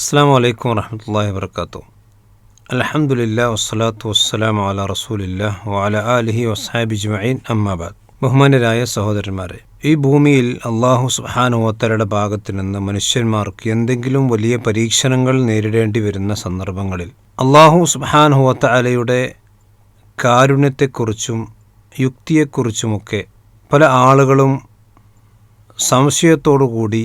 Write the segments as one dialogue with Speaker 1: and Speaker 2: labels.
Speaker 1: അസ്സാം വലൈക്കും വർഹമത്തല്ലാഹി വർക്കാത്തു അലഹമുല്ല വസ്സലാത്തു വസ്സലാം അല റസൂലില്ല വാല അലഹി വസാബി ജ്മഈൻ. അമ്മാബാദ് ബഹുമാനരായ സഹോദരന്മാരെ ഈ ഭൂമിയിൽ അള്ളാഹു സുഹാനുവത്തലയുടെ ഭാഗത്തു നിന്ന് മനുഷ്യന്മാർക്ക് എന്തെങ്കിലും വലിയ പരീക്ഷണങ്ങൾ നേരിടേണ്ടി വരുന്ന സന്ദർഭങ്ങളിൽ അള്ളാഹു സുഹാനുവത്ത അലയുടെ കാരുണ്യത്തെക്കുറിച്ചും യുക്തിയെക്കുറിച്ചുമൊക്കെ പല ആളുകളും സംശയത്തോടുകൂടി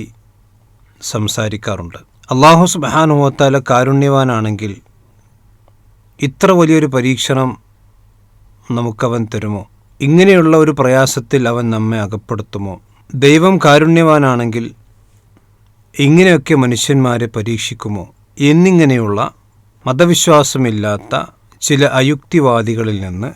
Speaker 1: സംസാരിക്കാറുണ്ട്. അള്ളാഹു സുബാനുഹത്താല കാരുണ്യവാനാണെങ്കിൽ ഇത്ര വലിയൊരു പരീക്ഷണം നമുക്കവൻ തരുമോ? ഇങ്ങനെയുള്ള ഒരു പ്രയാസത്തിൽ അവൻ നമ്മെ അകപ്പെടുത്തുമോ? ദൈവം കാരുണ്യവാനാണെങ്കിൽ ഇങ്ങനെയൊക്കെ മനുഷ്യന്മാരെ പരീക്ഷിക്കുമോ? എന്നിങ്ങനെയുള്ള മതവിശ്വാസമില്ലാത്ത ചില അയുക്തിവാദികളിൽ നിന്ന്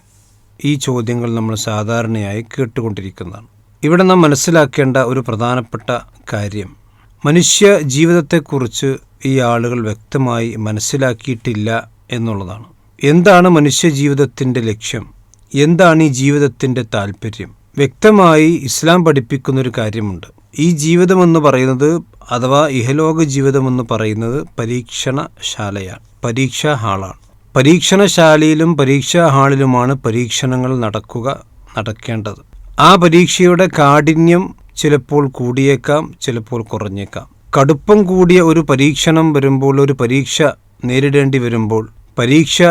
Speaker 1: ഈ ചോദ്യങ്ങൾ നമ്മൾ സാധാരണയായി കേട്ടുകൊണ്ടിരിക്കുന്നതാണ്. ഇവിടെ നാം മനസ്സിലാക്കേണ്ട ഒരു പ്രധാനപ്പെട്ട കാര്യം മനുഷ്യ ജീവിതത്തെക്കുറിച്ച് ഈ ആളുകൾ വ്യക്തമായി മനസ്സിലാക്കിയിട്ടില്ല എന്നുള്ളതാണ്. എന്താണ് മനുഷ്യ ജീവിതത്തിന്റെ ലക്ഷ്യം? എന്താണ് ഈ ജീവിതത്തിന്റെ താല്പര്യം വ്യക്തമായി ഇസ്ലാം പഠിപ്പിക്കുന്നൊരു കാര്യമുണ്ട്. ഈ ജീവിതമെന്ന് പറയുന്നത് അഥവാ ഇഹലോക ജീവിതമെന്ന് പറയുന്നത് പരീക്ഷണശാലയാണ്. പരീക്ഷാ ഹാളാണ്. പരീക്ഷണശാലയിലും പരീക്ഷാ ഹാളിലുമാണ് പരീക്ഷണങ്ങൾ നടക്കുക നടക്കേണ്ടത്. ആ പരീക്ഷയുടെ കാഠിന്യം ചിലപ്പോൾ കൂടിയേക്കാം ചിലപ്പോൾ കുറഞ്ഞേക്കാം. കടുപ്പം കൂടിയ ഒരു പരീക്ഷണം വരുമ്പോൾ ഒരു പരീക്ഷ നേരിടേണ്ടി വരുമ്പോൾ പരീക്ഷ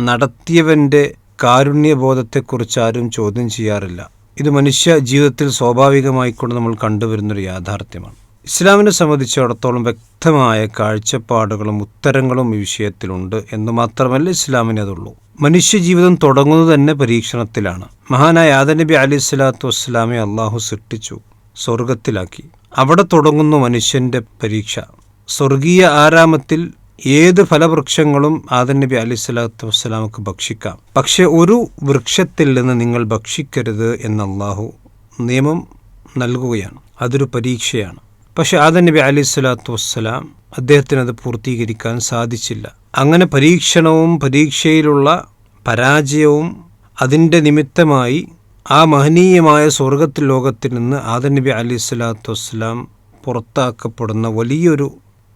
Speaker 1: നടത്തിയവന്റെ കാരുണ്യബോധത്തെക്കുറിച്ച് ആരും ചോദ്യം ചെയ്യാറില്ല. ഇത് മനുഷ്യ ജീവിതത്തിൽ സ്വാഭാവികമായിക്കൊണ്ട് നമ്മൾ കണ്ടുവരുന്നൊരു യാഥാർത്ഥ്യമാണ്. ഇസ്ലാമിനെ സംബന്ധിച്ചിടത്തോളം വ്യക്തമായ കാഴ്ചപ്പാടുകളും ഉത്തരങ്ങളും ഈ വിഷയത്തിലുണ്ട് എന്ന് മാത്രമല്ല ഇസ്ലാമിന് അതുള്ളൂ. മനുഷ്യജീവിതം തുടങ്ങുന്നത് തന്നെ പരീക്ഷണത്തിലാണ്. മഹാനായ ആദനബി അലി സ്വലാത്തു വസ്സലാമെ അള്ളാഹു സൃഷ്ടിച്ചു. സ്വർഗത്തിലാക്കി അവിടെ തുടങ്ങുന്നു മനുഷ്യന്റെ പരീക്ഷ. സ്വർഗീയ ആരാമത്തിൽ ഏത് ഫലവൃക്ഷങ്ങളും ആദൻ നബി അലി സ്വലാത്തു വസ്സലാമക്ക് ഭക്ഷിക്കാം. പക്ഷെ ഒരു വൃക്ഷത്തിൽ നിന്ന് നിങ്ങൾ ഭക്ഷിക്കരുത് എന്ന് നിയമം നൽകുകയാണ്. അതൊരു പരീക്ഷയാണ്. പക്ഷെ ആദൻ നബി അലി സ്വലാത്തു വസ്സലാം അദ്ദേഹത്തിന് അത് പൂർത്തീകരിക്കാൻ സാധിച്ചില്ല. അങ്ങനെ പരീക്ഷണവും പരീക്ഷയിലുള്ള പരാജയവും അതിന്റെ നിമിത്തമായി ആ മഹനീയമായ സ്വർഗത്തിൽ ലോകത്തിൽ നിന്ന് ആദൻ നബി അലി സ്വലാത്തു വസ്സലാം പുറത്താക്കപ്പെടുന്ന വലിയൊരു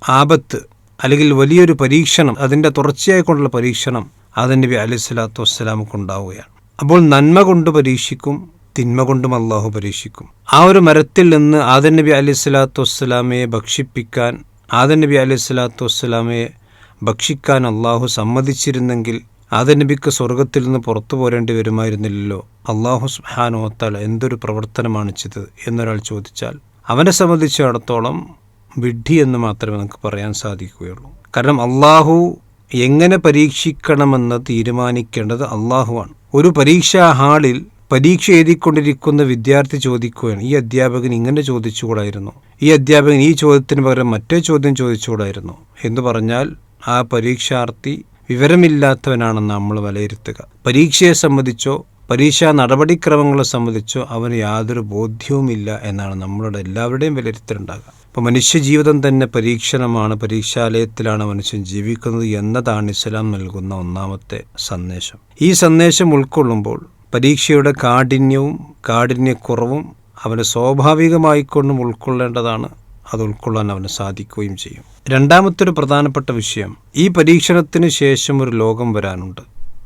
Speaker 1: ആപത്ത് അല്ലെങ്കിൽ വലിയൊരു പരീക്ഷണം അതിന്റെ തുടർച്ചയായിക്കൊണ്ടുള്ള പരീക്ഷണം ആദൻ നബി അലി സ്വലാത്തു വസ്സലാമുക്കുണ്ടാവുകയാണ് അപ്പോൾ നന്മ കൊണ്ട് പരീക്ഷിക്കും തിന്മ കൊണ്ടും അള്ളാഹു പരീക്ഷിക്കും. ആ ഒരു മരത്തിൽ നിന്ന് ആദൻ നബി അലി സ്വലാത്തു വസ്സലാമയെ ഭക്ഷിപ്പിക്കാൻ ആദൻ നബി അലി സ്വലാത്തു വസ്സലാമയെ ഭക്ഷിക്കാൻ അള്ളാഹു സമ്മതിച്ചിരുന്നെങ്കിൽ ആദൻ നബിക്ക് സ്വർഗത്തിൽ നിന്ന് പുറത്തു പോരേണ്ടി വരുമായിരുന്നില്ലല്ലോ. അള്ളാഹു സുഹാനോത്താൽ എന്തൊരു പ്രവർത്തനമാണ് ചെയ്തത് എന്നൊരാൾ ചോദിച്ചാൽ അവനെ സംബന്ധിച്ചിടത്തോളം വിഡ്ഢി എന്ന് മാത്രമേ നമുക്ക് പറയാൻ സാധിക്കുകയുള്ളൂ. കാരണം അള്ളാഹു എങ്ങനെ പരീക്ഷിക്കണമെന്ന് തീരുമാനിക്കേണ്ടത് അള്ളാഹുവാണ് ഒരു പരീക്ഷാ ഹാളിൽ പരീക്ഷ എഴുതിക്കൊണ്ടിരിക്കുന്ന വിദ്യാർത്ഥി ചോദിക്കുകയാണ് ഈ അധ്യാപകൻ ഇങ്ങനെ ചോദിച്ചുകൂടായിരുന്നു? ഈ അധ്യാപകൻ ഈ ചോദ്യത്തിന് പകരം മറ്റേ ചോദ്യം ചോദിച്ചുകൂടായിരുന്നു? എന്ന് പറഞ്ഞാൽ ആ പരീക്ഷാർത്ഥി വിവരമില്ലാത്തവനാണെന്ന് നമ്മൾ വിലയിരുത്തുക. പരീക്ഷയെ സംബന്ധിച്ചോ പരീക്ഷാ നടപടിക്രമങ്ങളെ സംബന്ധിച്ചോ അവന് യാതൊരു ബോധ്യവുമില്ല എന്നാണ് നമ്മളുടെ എല്ലാവരുടെയും വിലയിരുത്തലുണ്ടാകുക. അപ്പോൾ മനുഷ്യജീവിതം തന്നെ പരീക്ഷണമാണ് പരീക്ഷാലയത്തിലാണ് മനുഷ്യൻ ജീവിക്കുന്നത് എന്നതാണ് ഇസ്ലാം നൽകുന്ന ഒന്നാമത്തെ സന്ദേശം. ഈ സന്ദേശം ഉൾക്കൊള്ളുമ്പോൾ പരീക്ഷയുടെ കാഠിന്യവും കാഠിന്യക്കുറവും അവന് സ്വാഭാവികമായിക്കൊണ്ടും ഉൾക്കൊള്ളേണ്ടതാണ് അത് ഉൾക്കൊള്ളാൻ അവന് സാധിക്കുകയും ചെയ്യും. രണ്ടാമത്തെ ഒരു പ്രധാനപ്പെട്ട വിഷയം ഈ പരീക്ഷണത്തിന് ശേഷം ഒരു ലോകം വരാനുണ്ട്.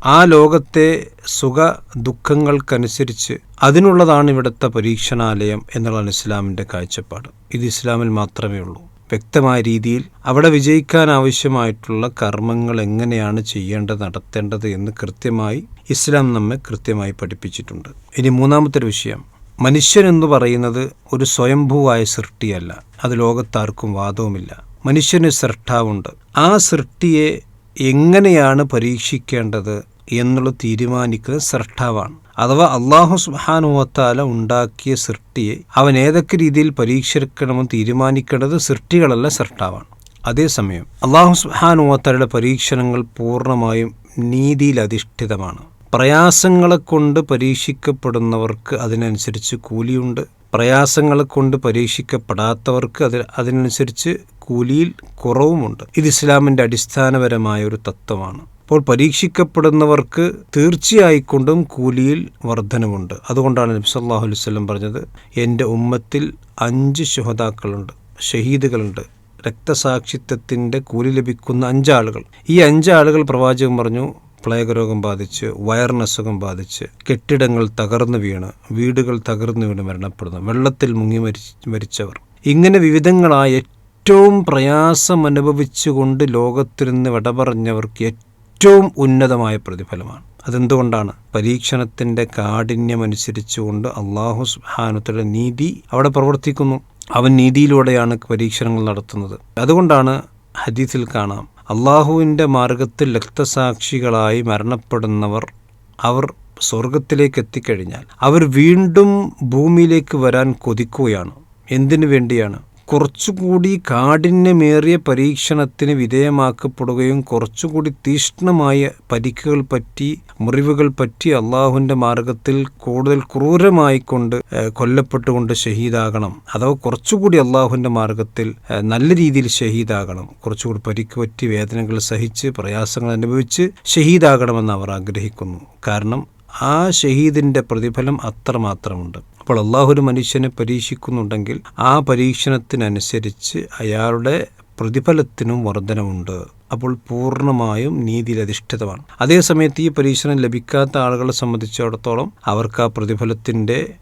Speaker 1: ആ ലോകത്തെ സുഖ ദുഃഖങ്ങൾക്കനുസരിച്ച് അതിനുള്ളതാണ് ഇവിടുത്തെ പരീക്ഷണാലയം എന്നുള്ളതാണ് ഇസ്ലാമിന്റെ കാഴ്ചപ്പാട്. ഇത് ഇസ്ലാമിൽ മാത്രമേ ഉള്ളൂ. വ്യക്തമായ രീതിയിൽ അവിടെ വിജയിക്കാൻ ആവശ്യമായിട്ടുള്ള കർമ്മങ്ങൾ എങ്ങനെയാണ് ചെയ്യേണ്ടത് നടത്തേണ്ടത് എന്ന് കൃത്യമായി ഇസ്ലാം നമ്മെ കൃത്യമായി പഠിപ്പിച്ചിട്ടുണ്ട്. ഇനി മൂന്നാമത്തെ ഒരു വിഷയം മനുഷ്യൻ എന്ന് പറയുന്നത് ഒരു സ്വയംഭൂവായ സൃഷ്ടിയല്ല. അത് ലോകത്താർക്കും വാദവുമില്ല. മനുഷ്യന് സൃഷ്ടാവുണ്ട്. ആ സൃഷ്ടിയെ എങ്ങനെയാണ് പരീക്ഷിക്കേണ്ടത് എന്നുള്ളത് തീരുമാനിക്കുന്നത് സൃഷ്ടാവാണ്. അഥവാ അള്ളാഹു സുഹാനുവത്താല ഉണ്ടാക്കിയ സൃഷ്ടിയെ അവൻ ഏതൊക്കെ രീതിയിൽ പരീക്ഷിക്കണമെന്ന് തീരുമാനിക്കേണ്ടത് സൃഷ്ടികളല്ല സൃഷ്ടാവാണ്. അതേസമയം അള്ളാഹു സുഹാനുവത്താലയുടെ പരീക്ഷണങ്ങൾ പൂർണമായും നീതിയിൽ അധിഷ്ഠിതമാണ് പ്രയാസങ്ങളെ കൊണ്ട് പരീക്ഷിക്കപ്പെടുന്നവർക്ക് അതിനനുസരിച്ച് കൂലിയുണ്ട്. പ്രയാസങ്ങളെ കൊണ്ട് പരീക്ഷിക്കപ്പെടാത്തവർക്ക് അതിന് അതിനനുസരിച്ച് കൂലിയിൽ കുറവുമുണ്ട്. ഇത് ഇസ്ലാമിന്റെ അടിസ്ഥാനപരമായ ഒരു തത്വമാണ്. അപ്പോൾ പരീക്ഷിക്കപ്പെടുന്നവർക്ക് തീർച്ചയായിക്കൊണ്ടും കൂലിയിൽ വർധനമുണ്ട് അതുകൊണ്ടാണ് നബി സല്ലാഹു അലൈഹി സ്വലം പറഞ്ഞത് എന്റെ ഉമ്മത്തിൽ അഞ്ച് ശുഹതാക്കളുണ്ട് ഷഹീദുകളുണ്ട്. രക്തസാക്ഷിത്വത്തിന്റെ കൂലി ലഭിക്കുന്ന അഞ്ചാളുകൾ. ഈ അഞ്ചാളുകൾ പ്രവാചകൻ പറഞ്ഞു പ്ലേഗ് രോഗം ബാധിച്ച് വയറിനസുഖം ബാധിച്ച് കെട്ടിടങ്ങൾ തകർന്നു വീണ് വീടുകൾ തകർന്നു വീണ് മരണപ്പെടുന്നു. വെള്ളത്തിൽ മുങ്ങി മരി മരിച്ചവർ. ഇങ്ങനെ വിവിധങ്ങളായ ഏറ്റവും പ്രയാസം അനുഭവിച്ചുകൊണ്ട് ലോകത്തിൽ നിന്ന് വിട പറഞ്ഞവർക്ക് ഏറ്റവും ഉന്നതമായ പ്രതിഫലമാണ്. അതെന്തുകൊണ്ടാണ്? പരീക്ഷണത്തിന്റെ കാഠിന്യമനുസരിച്ചുകൊണ്ട് അള്ളാഹു സുഹാനുത്തയുടെ നീതി അവിടെ പ്രവർത്തിക്കുന്നു. അവൻ നീതിയിലൂടെയാണ് പരീക്ഷണങ്ങൾ നടത്തുന്നത്. അതുകൊണ്ടാണ് ഹദീസിൽ കാണാം അള്ളാഹുവിന്റെ മാർഗത്തിൽ രക്തസാക്ഷികളായി മരണപ്പെടുന്നവർ അവർ സ്വർഗത്തിലേക്ക് എത്തിക്കഴിഞ്ഞാൽ അവർ വീണ്ടും ഭൂമിയിലേക്ക് വരാൻ കൊതിക്കുകയാണ്. എന്തിനു വേണ്ടിയാണ്? കുറച്ചുകൂടി കാഠിന്യമേറിയ പരീക്ഷണത്തിന് വിധേയമാക്കപ്പെടുകയും കുറച്ചുകൂടി തീഷ്ണമായ പരിക്കുകൾ പറ്റി മുറിവുകൾ പറ്റി അള്ളാഹുവിന്റെ മാർഗത്തിൽ കൂടുതൽ ക്രൂരമായിക്കൊണ്ട് കൊല്ലപ്പെട്ടുകൊണ്ട് ഷഹീദാകണം. അഥവാ കുറച്ചുകൂടി അള്ളാഹുവിന്റെ മാർഗത്തിൽ നല്ല രീതിയിൽ ഷഹീദാകണം. കുറച്ചുകൂടി പരിക്ക് പറ്റി വേദനകൾ സഹിച്ച് പ്രയാസങ്ങൾ അനുഭവിച്ച് ഷഹീദാകണമെന്ന് അവർ ആഗ്രഹിക്കുന്നു. കാരണം ആ ഷഹീദിന്റെ പ്രതിഫലം അത്രമാത്രമുണ്ട്. അപ്പോൾ അള്ളാഹു ഒരു മനുഷ്യനെ പരീക്ഷിക്കുന്നുണ്ടെങ്കിൽ ആ പരീക്ഷണത്തിനനുസരിച്ച് അയാളുടെ പ്രതിഫലത്തിനും വർധനമുണ്ട്. അപ്പോൾ പൂർണമായും നീതിയിൽ അധിഷ്ഠിതമാണ്. അതേസമയത്ത് ഈ പരീക്ഷണം ലഭിക്കാത്ത ആളുകളെ സംബന്ധിച്ചിടത്തോളം അവർക്ക് ആ പ്രതിഫലത്തിന്റെ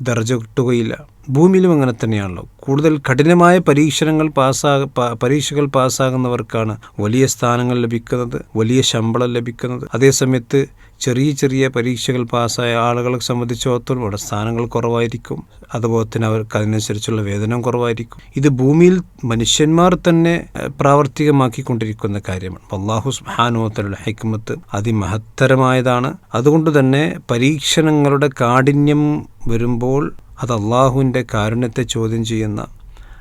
Speaker 1: ദർജ കിട്ടുകയില്ല. ഭൂമിയിലും അങ്ങനെ തന്നെയാണല്ലോ. കൂടുതൽ കഠിനമായ പരീക്ഷണങ്ങൾ പാസ്സാ പരീക്ഷകൾ പാസ്സാകുന്നവർക്കാണ് വലിയ സ്ഥാനങ്ങൾ ലഭിക്കുന്നത് വലിയ ശമ്പളം ലഭിക്കുന്നത്. അതേസമയത്ത് ചെറിയ ചെറിയ പരീക്ഷകൾ പാസ്സായ ആളുകളെ സംബന്ധിച്ചിടത്തോളം അവിടെ സ്ഥാനങ്ങൾ കുറവായിരിക്കും. അതുപോലെ തന്നെ അവർക്ക് അതിനനുസരിച്ചുള്ള വേതനം കുറവായിരിക്കും. ഇത് ഭൂമിയിൽ മനുഷ്യന്മാർ തന്നെ പ്രാവർത്തികമാക്കിക്കൊണ്ടിരിക്കുന്ന കാര്യമാണ്. അള്ളാഹു സുഹാനുവത്തലുള്ള ഹൈക്കുമത്ത് അതിമഹത്തരമായതാണ്. അതുകൊണ്ട് തന്നെ പരീക്ഷണങ്ങളുടെ കാഠിന്യം വരുമ്പോൾ അത് അള്ളാഹുവിന്റെ കാരുണ്യത്തെ ചോദ്യം ചെയ്യുന്ന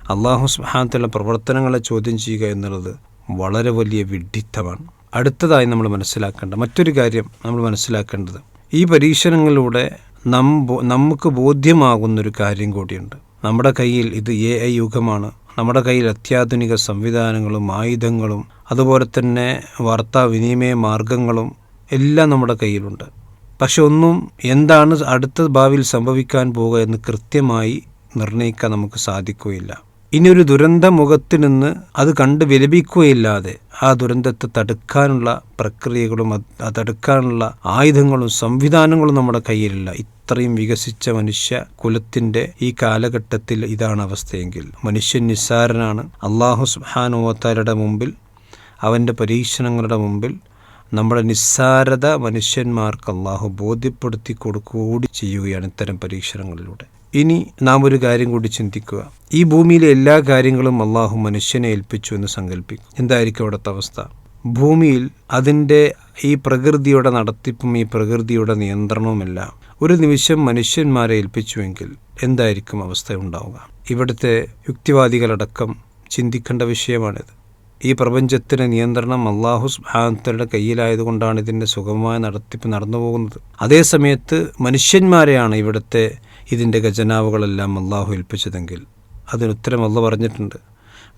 Speaker 1: അള്ളാഹു സുഹാനത്തുള്ള പ്രവർത്തനങ്ങളെ ചോദ്യം ചെയ്യുക എന്നുള്ളത് വളരെ വലിയ വിഡ്ഢിത്തമാണ്. അടുത്തതായി നമ്മൾ മനസ്സിലാക്കേണ്ട മറ്റൊരു കാര്യം നമ്മൾ മനസ്സിലാക്കേണ്ടത് ഈ പരീക്ഷണങ്ങളിലൂടെ നം നമുക്ക് ബോധ്യമാകുന്നൊരു കാര്യം കൂടിയുണ്ട്. നമ്മുടെ കയ്യിൽ ഇത് എ ഐ യുഗമാണ്. നമ്മുടെ കയ്യിൽ അത്യാധുനിക സംവിധാനങ്ങളും ആയുധങ്ങളും അതുപോലെ തന്നെ വാർത്താവിനിമയ മാർഗങ്ങളും എല്ലാം നമ്മുടെ കയ്യിലുണ്ട്. പക്ഷെ ഒന്നും എന്താണ് അടുത്ത ഭാവിയിൽ സംഭവിക്കാൻ പോകുക എന്ന് കൃത്യമായി നിർണയിക്കാൻ നമുക്ക് സാധിക്കുകയില്ല. ഇനി ഒരു ദുരന്ത മുഖത്ത് നിന്ന് അത് കണ്ട് വിലപിക്കുകയില്ലാതെ ആ ദുരന്തത്തെ തടുക്കാനുള്ള പ്രക്രിയകളും അത് തടുക്കാനുള്ള ആയുധങ്ങളും സംവിധാനങ്ങളും നമ്മുടെ കയ്യിലില്ല. ഇത്രയും വികസിച്ച മനുഷ്യ കുലത്തിന്റെ ഈ കാലഘട്ടത്തിൽ ഇതാണ് അവസ്ഥയെങ്കിൽ മനുഷ്യൻ നിസ്സാരനാണ്. അള്ളാഹു സുഹാനുവത്താരുടെ മുമ്പിൽ അവന്റെ പരീക്ഷണങ്ങളുടെ മുമ്പിൽ നമ്മുടെ നിസ്സാരത മനുഷ്യന്മാർക്ക് അള്ളാഹു ബോധ്യപ്പെടുത്തി കൊടുക്കുകകൂടി ചെയ്യുകയാണ് ഇത്തരം പരീക്ഷണങ്ങളിലൂടെ. ഇനി നാം ഒരു കാര്യം കൂടി ചിന്തിക്കുക. ഈ ഭൂമിയിലെ എല്ലാ കാര്യങ്ങളും അള്ളാഹു മനുഷ്യനെ ഏൽപ്പിച്ചു എന്ന് സങ്കല്പിക്കും എന്തായിരിക്കും അവിടുത്തെ അവസ്ഥ? ഭൂമിയിൽ അതിന്റെ ഈ പ്രകൃതിയുടെ നടത്തിപ്പും ഈ പ്രകൃതിയുടെ നിയന്ത്രണവുമെല്ലാം ഒരു നിമിഷം മനുഷ്യന്മാരെ ഏൽപ്പിച്ചുവെങ്കിൽ എന്തായിരിക്കും അവസ്ഥ ഉണ്ടാവുക? ഇവിടുത്തെ യുക്തിവാദികളടക്കം ചിന്തിക്കേണ്ട വിഷയമാണിത്. ഈ പ്രപഞ്ചത്തിന് നിയന്ത്രണം അള്ളാഹു സുബാനത്തരുടെ കയ്യിലായതുകൊണ്ടാണ് ഇതിന്റെ സുഗമമായ നടത്തിപ്പ് നടന്നു പോകുന്നത്. അതേസമയത്ത് മനുഷ്യന്മാരെയാണ് ഇവിടുത്തെ ഇതിന്റെ ഖജനാവുകളെല്ലാം അള്ളാഹു ഏൽപ്പിച്ചതെങ്കിൽ അതിനുത്തരം അള്ള പറഞ്ഞിട്ടുണ്ട്.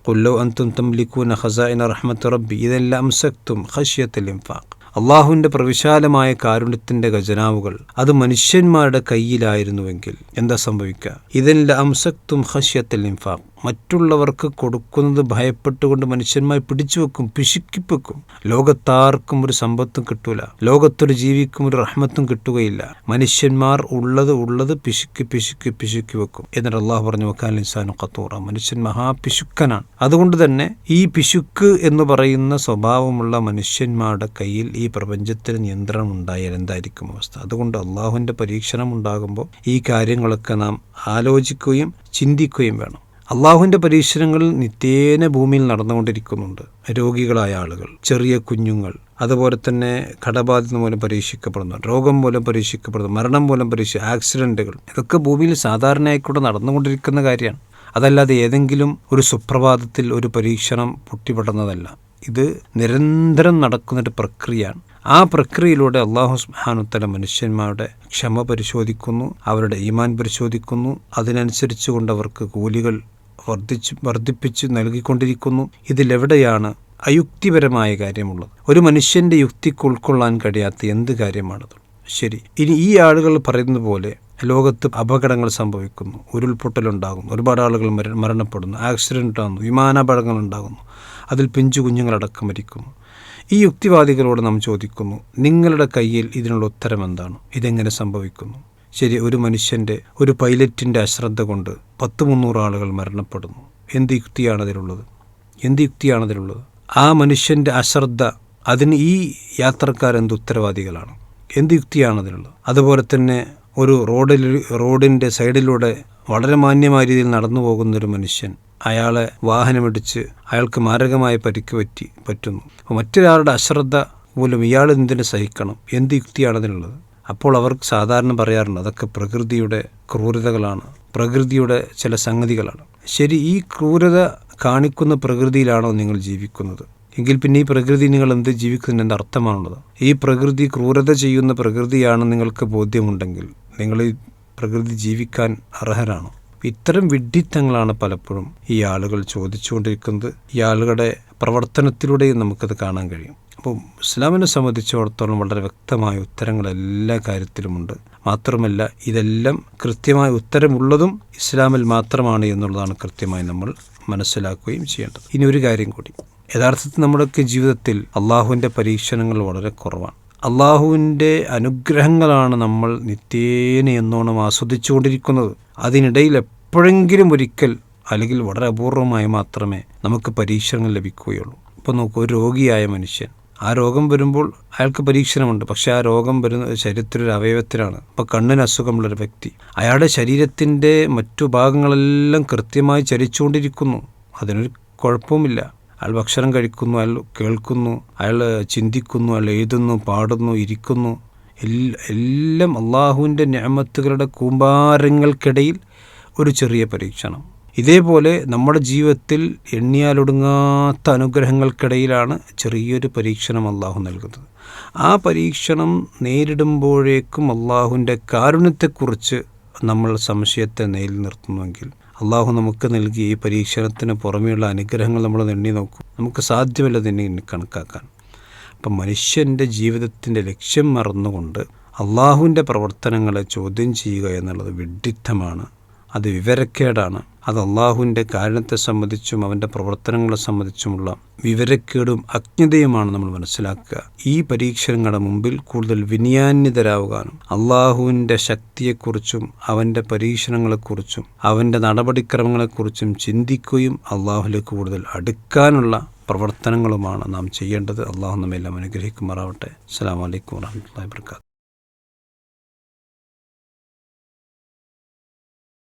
Speaker 1: കൊല്ലോ അന്തും തംലിക്കൂന ഖസാഇന റഹ്മത്ത് റബ്ബി ഇതെല്ലാം അംസക്തും ഹഷ്യത്തിൽ ഇൻഫാഖ്. അള്ളാഹുവിന്റെ പ്രവിശാലമായ കാരുണ്യത്തിന്റെ ഖജനാവുകൾ അത് മനുഷ്യന്മാരുടെ കയ്യിലായിരുന്നുവെങ്കിൽ എന്താ സംഭവിക്കുക? ഇതെല്ലാം അംസക്തും ഹഷ്യത്തിൽ ഇൻഫാഖ്. മറ്റുള്ളവർക്ക് കൊടുക്കുന്നത് ഭയപ്പെട്ടുകൊണ്ട് മനുഷ്യന്മാരെ പിടിച്ചു വെക്കും പിശുക്കിപ്പെക്കും ലോകത്താർക്കും ഒരു സമ്പത്തും കിട്ടൂല. ലോകത്തൊരു ജീവിക്കും ഒരു റഹ്മത്തും കിട്ടുകയില്ല. മനുഷ്യന്മാർ ഉള്ളത് ഉള്ളത് പിശുക്കി പിശുക്കി പിശുക്കി വെക്കും. എന്നിട്ട് അള്ളാഹു പറഞ്ഞു വെക്കാൻ ഇൻസാനു ഖത്തൂറ. മനുഷ്യൻ മഹാപിശുക്കനാണ് അതുകൊണ്ട് തന്നെ ഈ പിശുക്ക് എന്ന് പറയുന്ന സ്വഭാവമുള്ള മനുഷ്യന്മാരുടെ കയ്യിൽ ഈ പ്രപഞ്ചത്തിന് നിയന്ത്രണം ഉണ്ടായാൽ എന്തായിരിക്കും അവസ്ഥ? അതുകൊണ്ട് അള്ളാഹുവിന്റെ പരീക്ഷണം ഉണ്ടാകുമ്പോൾ ഈ കാര്യങ്ങളൊക്കെ നാം ആലോചിക്കുകയും ചിന്തിക്കുകയും വേണം. അള്ളാഹുവിന്റെ പരീക്ഷണങ്ങൾ നിത്യേന ഭൂമിയിൽ നടന്നുകൊണ്ടിരിക്കുന്നുണ്ട്. രോഗികളായ ആളുകൾ ചെറിയ കുഞ്ഞുങ്ങൾ അതുപോലെ തന്നെ കടബാധിത മൂലം പരീക്ഷിക്കപ്പെടുന്നു രോഗം മൂലം പരീക്ഷിക്കപ്പെടുന്നു മരണം മൂലം പരീക്ഷ ആക്സിഡന്റുകൾ ഇതൊക്കെ ഭൂമിയിൽ സാധാരണയായിക്കൂടെ നടന്നുകൊണ്ടിരിക്കുന്ന കാര്യമാണ്. അതല്ലാതെ ഏതെങ്കിലും ഒരു സുപ്രഭാതത്തിൽ ഒരു പരീക്ഷണം പൊട്ടിപ്പെടുന്നതല്ല ഇത് നിരന്തരം നടക്കുന്നൊരു പ്രക്രിയയാണ്. ആ പ്രക്രിയയിലൂടെ അള്ളാഹു സ്മഹാനുത്തല മനുഷ്യന്മാരുടെ ക്ഷമ പരിശോധിക്കുന്നു അവരുടെ ഈമാൻ പരിശോധിക്കുന്നു. അതിനനുസരിച്ച് കൊണ്ട് അവർക്ക് കൂലികൾ വർദ്ധിച്ച് വർദ്ധിപ്പിച്ച് നൽകിക്കൊണ്ടിരിക്കുന്നു. ഇതിലെവിടെയാണ് അയുക്തിപരമായ കാര്യമുള്ളത്? ഒരു മനുഷ്യന്റെ യുക്തിക്ക് ഉൾക്കൊള്ളാൻ കഴിയാത്ത എന്ത് കാര്യമാണത്? ശരി ഇനി ഈ ആളുകൾ പറയുന്നത് പോലെ ലോകത്ത് അപകടങ്ങൾ സംഭവിക്കുന്നു ഉരുൾപൊട്ടലുണ്ടാകുന്നു ഒരുപാട് ആളുകൾ മര മരണപ്പെടുന്നു ആക്സിഡന്റ് ഉണ്ടാകുന്നു വിമാനാപകടങ്ങൾ ഉണ്ടാകുന്നു അതിൽ പിഞ്ചു കുഞ്ഞുങ്ങളടക്കം മരിക്കുന്നു. ഈ യുക്തിവാദികളോട് നാം ചോദിക്കുന്നു നിങ്ങളുടെ കയ്യിൽ ഇതിനുള്ള ഉത്തരം എന്താണ്? ഇതെങ്ങനെ സംഭവിക്കുന്നു? ശരി ഒരു മനുഷ്യന്റെ ഒരു പൈലറ്റിന്റെ അശ്രദ്ധ കൊണ്ട് പത്ത് മുന്നൂറ് ആളുകൾ മരണപ്പെടുന്നു. എന്ത് യുക്തിയാണ് അതിലുള്ളത്? എന്ത് യുക്തിയാണ് അതിലുള്ളത്? ആ മനുഷ്യന്റെ അശ്രദ്ധ അതിന് ഈ യാത്രക്കാരെന്ത് ഉത്തരവാദികളാണ്? എന്ത് യുക്തിയാണ് അതിനുള്ളത് അതുപോലെ തന്നെ ഒരു റോഡിൽ റോഡിന്റെ സൈഡിലൂടെ വളരെ മാന്യമായ രീതിയിൽ നടന്നു പോകുന്നൊരു മനുഷ്യൻ അയാളെ വാഹനമിടിച്ച് അയാൾക്ക് മാരകമായ പരിക്ക് പറ്റി പറ്റുന്നു. അപ്പോൾ മറ്റൊരാളുടെ അശ്രദ്ധ മൂലം ഇയാൾ എന്തിനു സഹിക്കണം? എന്ത് യുക്തിയാണ് അതിനുള്ളത് അപ്പോൾ അവർക്ക് സാധാരണ പറയാറുണ്ട് അതൊക്കെ പ്രകൃതിയുടെ ക്രൂരതകളാണ്. പ്രകൃതിയുടെ ചില സംഗതികളാണ്. ശരി ഈ ക്രൂരത കാണിക്കുന്ന പ്രകൃതിയിലാണോ നിങ്ങൾ ജീവിക്കുന്നത്? എങ്കിൽ പിന്നെ ഈ പ്രകൃതി നിങ്ങൾ എന്ത് ജീവിക്കുന്നതിന് എന്ത് അർത്ഥമാണുള്ളത്? ഈ പ്രകൃതി ക്രൂരത ചെയ്യുന്ന പ്രകൃതിയാണ് നിങ്ങൾക്ക് ബോധ്യമുണ്ടെങ്കിൽ നിങ്ങൾ ഈ പ്രകൃതി ജീവിക്കാൻ അർഹരാണോ. ഇത്തരം വിഡ്ഢിത്തങ്ങളാണ് പലപ്പോഴും ഈ ആളുകൾ ചോദിച്ചുകൊണ്ടിരിക്കുന്നത്. ഈ ആളുകളുടെ പ്രവർത്തനത്തിലൂടെയും നമുക്കത് കാണാൻ കഴിയും. അപ്പോൾ ഇസ്ലാമിനെ സംബന്ധിച്ചിടത്തോളം വളരെ വ്യക്തമായ ഉത്തരങ്ങൾ എല്ലാ കാര്യത്തിലുമുണ്ട്. മാത്രമല്ല ഇതെല്ലാം കൃത്യമായ ഉത്തരമുള്ളതും ഇസ്ലാമിൽ മാത്രമാണ് എന്നുള്ളതാണ് കൃത്യമായി നമ്മൾ മനസ്സിലാക്കുകയും ചെയ്യേണ്ടത്. ഇനി ഒരു കാര്യം കൂടി. യഥാർത്ഥത്തിൽ നമ്മുടെയൊക്കെ ജീവിതത്തിൽ അള്ളാഹുവിന്റെ പരീക്ഷണങ്ങൾ വളരെ കുറവാണ്. അള്ളാഹുവിന്റെ അനുഗ്രഹങ്ങളാണ് നമ്മൾ നിത്യേന എന്നോണം ആസ്വദിച്ചുകൊണ്ടിരിക്കുന്നത്. അതിനിടയിൽ എപ്പോഴെങ്കിലും ഒരിക്കൽ അല്ലെങ്കിൽ വളരെ അപൂർവമായി മാത്രമേ നമുക്ക് പരീക്ഷണങ്ങൾ ലഭിക്കുകയുള്ളൂ. ഇപ്പോൾ നോക്കൂ ഒരു രോഗിയായ മനുഷ്യൻ ആ രോഗം വരുമ്പോൾ അയാൾക്ക് പരീക്ഷണമുണ്ട്. പക്ഷേ ആ രോഗം വരുന്ന ശരീരത്തിലൊരു അവയവത്തിലാണ്. ഇപ്പോൾ കണ്ണിന് അസുഖമുള്ളൊരു വ്യക്തി അയാളുടെ ശരീരത്തിന്റെ മറ്റു ഭാഗങ്ങളെല്ലാം കൃത്യമായി ചലിച്ചുകൊണ്ടിരിക്കുന്നു അതിനൊരു കുഴപ്പവുമില്ല. അയാൾ ഭക്ഷണം കഴിക്കുന്നു അയാൾ കേൾക്കുന്നു അയാൾ ചിന്തിക്കുന്നു അയാൾ എഴുതുന്നു പാടുന്നു ഇരിക്കുന്നു. എല്ലാം അള്ളാഹുവിന്റെ ഞാമത്തുകളുടെ കൂമ്പാരങ്ങൾക്കിടയിൽ ഒരു ചെറിയ പരീക്ഷണം. ഇതേപോലെ നമ്മുടെ ജീവിതത്തിൽ എണ്ണിയാലൊടുങ്ങാത്ത അനുഗ്രഹങ്ങൾക്കിടയിലാണ് ചെറിയൊരു പരീക്ഷണം അള്ളാഹു നൽകുന്നത്. ആ പരീക്ഷണം നേരിടുമ്പോഴേക്കും അള്ളാഹുവിന്റെ കാരുണ്യത്തെക്കുറിച്ച് നമ്മൾ സംശയത്തെ നേരിൽ നിർത്തുന്നുവെങ്കിൽ അള്ളാഹു നമുക്ക് നൽകിയ ഈ പരീക്ഷണത്തിന് പുറമെയുള്ള അനുഗ്രഹങ്ങൾ നമ്മൾ എണ്ണി നോക്കും. നമുക്ക് സാധ്യമല്ല തന്നെ കണക്കാക്കാൻ അപ്പം മനുഷ്യന്റെ ജീവിതത്തിന്റെ ലക്ഷ്യം മറന്നുകൊണ്ട് അള്ളാഹുവിന്റെ പ്രവർത്തനങ്ങളെ ചോദ്യം ചെയ്യുക എന്നുള്ളത് വിഡിത്തമാണ് അത് വിവരക്കേടാണ്. അത് അള്ളാഹുവിന്റെ കാരണത്തെ സംബന്ധിച്ചും അവന്റെ പ്രവർത്തനങ്ങളെ സംബന്ധിച്ചുമുള്ള വിവരക്കേടും അജ്ഞതയുമാണ് നമ്മൾ മനസ്സിലാക്കുക. ഈ പരീക്ഷണങ്ങളുടെ മുമ്പിൽ കൂടുതൽ വിനിയാന്യതരാകാനും അള്ളാഹുവിന്റെ ശക്തിയെക്കുറിച്ചും അവന്റെ പരീക്ഷണങ്ങളെക്കുറിച്ചും അവന്റെ നടപടിക്രമങ്ങളെക്കുറിച്ചും ചിന്തിക്കുകയും അള്ളാഹുലേക്ക് കൂടുതൽ അടുക്കാനുള്ള പ്രവർത്തനങ്ങളുമാണ് നാം ചെയ്യേണ്ടത്. അള്ളാഹു നമ്മെല്ലാം അനുഗ്രഹിക്കുമാറാവട്ടെ. അസ്സാം വലൈക്കും വാഹമത്തല്ലാ വർക്കാത്തു